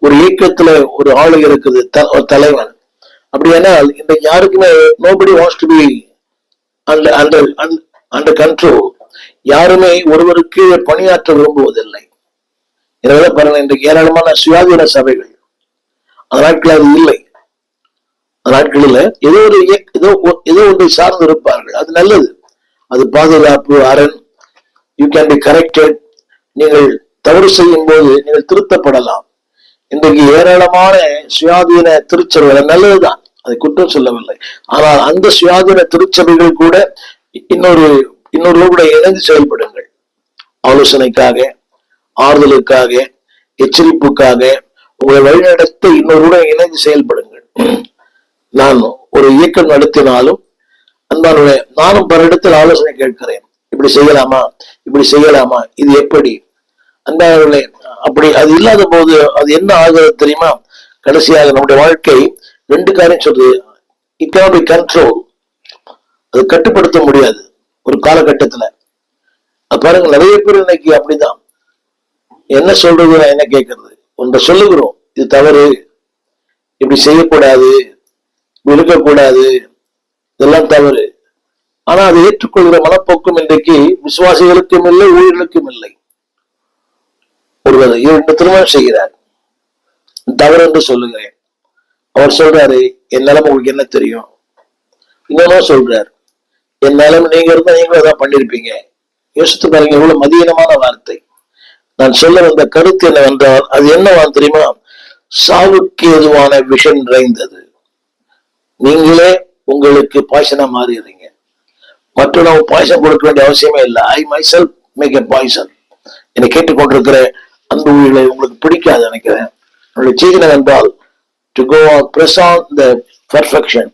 ஒரு இயக்கத்துல ஒரு ஆளு இருக்குது த- அப்படி தலைவன். அப்படியானால் இந்த யாருக்குமே nobody wants to be under under under control யாருமே ஒருவருக்கு பணியாற்ற விரும்புவதில்லை. எனவே பாருங்க இன்றைக்கு ஏராளமான சுயாதீன சபைகள். அந்த நாட்கள் அது இல்லை. அந்த நாட்களில் ஏதோ ஒரு இயக்க- ஏதோ ஏதோ ஒன்றை சார்ந்து இருப்பார்கள். அது நல்லது. அது பாதுகாப்பு அரண் யூ கேன் பி கரெக்டட் நீங்கள் தவறு செய்யும் போது நீங்கள் திருத்தப்படலாம். இன்றைக்கு ஏராளமான சுயாதீன திருச்சபைகள் நல்லதுதான். அதை குற்றம் சொல்லவில்லை. ஆனால் அந்த சுயாதீன திருச்சபைகள் கூட இன்னொரு இன்னொரு கூட இணைந்து செயல்படுங்கள். ஆலோசனைக்காக ஆறுதலுக்காக எச்சரிப்புக்காக உங்களை வழிநடத்த இன்னொருடன் இணைந்து செயல்படுங்கள். நான் ஒரு இயக்கம் நடத்தினாலும் அன்பானுடைய நானும் பல இடத்தில் ஆலோசனை கேட்கிறேன். இப்படி செய்யலாமா? இப்படி செய்யலாமா? இது எப்படி? அன்பானவர்களே அப்படி அது இல்லாத போது அது என்ன ஆகுறது தெரியுமா? கடைசியாக நம்முடைய வாழ்க்கை ரெண்டு காரியம் சொல்றது இட் கேன் பி கண்ட்ரோல் அது கட்டுப்படுத்த முடியாது. ஒரு காலகட்டத்துல. அது பாருங்க நிறைய பேர் இன்னைக்கு அப்படிதான். என்ன சொல்றது நான் என்ன கேட்கறது? ஒன்றை சொல்லுகிறோம். இது தவறு. இப்படி செய்யக்கூடாது. இப்படி இருக்கக்கூடாது. இதெல்லாம் தவறு. ஆனா அதை ஏற்றுக்கொள்கிற மனப்போக்கும் இன்றைக்கு விசுவாசிகளுக்கும் இல்லை ஊழியர்களுக்கும் இல்லை. ஒருவர் இரண்டு திருமணம் செய்கிறார். தவறு என்று சொல்லுகிறேன். அவர் சொல்றாரு என் உங்களுக்கு என்ன தெரியும்? இன்னொன்னு சொல்றார் என் நிலைமை நீங்க இருந்தா நீங்களும் ஏதாவது பண்ணிருப்பீங்க. யோசித்து பாருங்க எவ்வளவு மதியனமான வார்த்தை. நான் சொல்ல வந்த கருத்து என்னவென்றால் அது என்னவா தெரியுமா? சாவுக்கு எதுவான விஷம் நிறைந்தது. நீங்களே உங்களுக்கு பாய்சனா மாறிடுறீங்க. மற்றும் பாய்சன் கொடுக்க வேண்டிய அவசியமே இல்லை. I myself make a poison என்னை கேட்டுக்கொண்டிருக்கிறேன் அந்த உயிர்களை உங்களுக்கு பிடிக்காது நினைக்கிறேன். என்னுடைய செய்தி என்றால் to go press on the perfection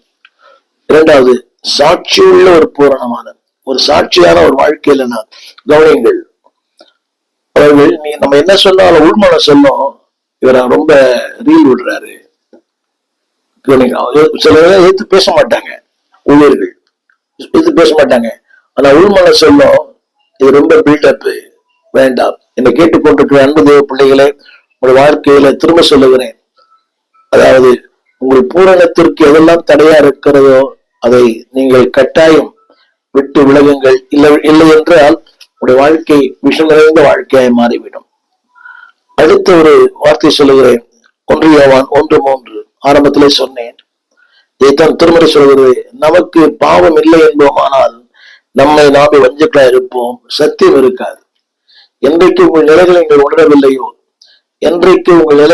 இரண்டாவது சாட்சியுள்ள ஒரு பூரணமான ஒரு சாட்சியான ஒரு வாழ்க்கையில நான் கவனியுங்கள். அவர்கள் நீ நம்ம என்ன சொன்னாலும் உள்மன சொல்லும் இவரை ரொம்ப ரீல் விடுறாரு. கவனிங்க. அவர் சில பேர் எதிர்த்து பேச மாட்டாங்க ஊழியர்கள். எதிர்த்து பேச மாட்டாங்க. ஆனா உள்மன சொல்லும் இது ரொம்ப பில்டப் வேண்டாம். என்னை கேட்டுக்கொண்டிருக்கிற அன்பு தேவ பிள்ளைகளை உங்கள் வாழ்க்கையில திரும்ப சொல்லுகிறேன். அதாவது உங்கள் பூரணத்திற்கு எதெல்லாம் தடையா இருக்கிறதோ அதை நீங்கள் கட்டாயம் விட்டு விலகுங்கள். இல்லை இல்லை என்றால் உங்களுடைய வாழ்க்கை விஷம் நிறைந்த வாழ்க்கையாய் மாறிவிடும். அடுத்த ஒரு வார்த்தை சொல்லுகிறேன். ஒன்று யோவான் ஒன்று மூன்று ஆரம்பத்திலே சொன்னேன். இதைத்தான் திருமறை சொல்கிறது நமக்கு பாவம் இல்லை என்போமானால் நம்மை நாமே வஞ்சுக்களா இருப்போம். சத்தியம் இருக்காது. என்றைக்கு உங்கள் நிலைகளை நீங்கள் உணரவில்லையோ என்றைக்கு உங்கள் நிலை